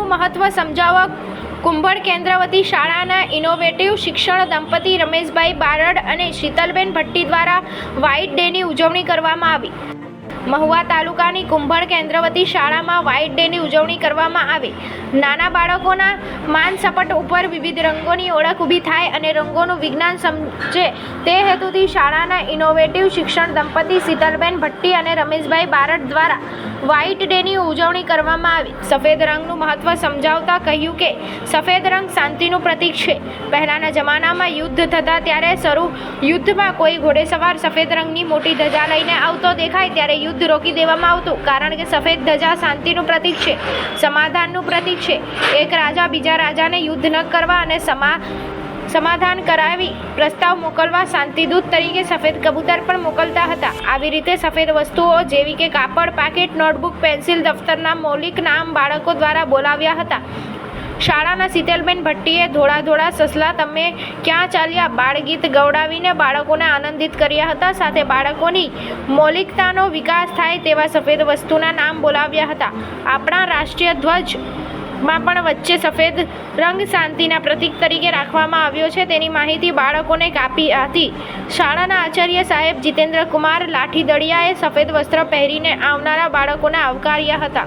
મહત્વ સમજાવવા કુંભળ કેન્દ્રવતી શાળાના ઇનોવેટિવ શિક્ષણ દંપતી રમેશભાઈ બારડ અને શીતલબેન ભટ્ટી દ્વારા વ્હાઇટ ડેની ઉજવણી કરવામાં આવી. મહુવા તાલુકાની કુંભળ કેન્દ્રવતી શાળામાં વ્હાઇટ ડેની ઉજવણી કરવામાં આવી. નાના બાળકોના માન સપટ ઉપર વિવિધ રંગોની ઓળખ ઊભી થાય અને રંગોનું વિજ્ઞાન સમજે. તે હેતુથી શાળાના ઇનોવેટિવ શિક્ષણ દંપતી શીતલબેન ભટ્ટી અને રમેશભાઈ બારડ દ્વારા વ્હાઇટ ડેની ઉજવણી કરવામાં આવી. સફેદ રંગનું મહત્વ સમજાવતા કહ્યું કે, સફેદ રંગ શાંતિનું પ્રતીક છે. પહેલાંના જમાનામાં યુદ્ધ થતા ત્યારે શરૂ યુદ્ધમાં કોઈ ઘોડેસવાર સફેદ રંગની મોટી ધજા લઈને આવતો દેખાય, ત્યારે યુદ્ધ રોકી દેવામાં આવતું, કારણ કે સફેદ ધજા શાંતિનું પ્રતીક છે, સમાધાનનું પ્રતીક છે. એક રાજા બીજા રાજાને યુદ્ધ ન કરવા અને સમા, સમાધાન કરાવી પ્રસ્તાવ મોકલવા શાંતિદૂત તરીકે સફેદ કબૂતર પણ મોકલતા હતા. આવી રીતે સફેદ વસ્તુઓ જેવી કે કાપડ, પાકીટ, નોટબુક, પેન્સિલ, દફતરના મૌલિક નામ બાળકો દ્વારા બોલાવ્યા હતા. શાળાના શીતલબેન ભટ્ટીએ ધોળા ધોળા સસલા, તમે ક્યાં ચાલ્યા? બાળગીત ગવડાવીને બાળકોને આનંદિત કર્યા હતા. સાથે બાળકોની મૌલિકતાનો વિકાસ થાય તેવા સફેદ વસ્તુના નામ બોલાવ્યા હતા. આપણા રાષ્ટ્રીય ધ્વજમાં પણ વચ્ચે સફેદ રંગ શાંતિના પ્રતીક તરીકે રાખવામાં આવ્યો છે. તેની માહિતી બાળકોને કાપી હતી. શાળાના આચાર્ય સાહેબ જીતેન્દ્ર કુમાર લાઠી દળિયાએ સફેદ વસ્ત્ર પહેરીને આવનારા બાળકોને આવકાર્યા હતા.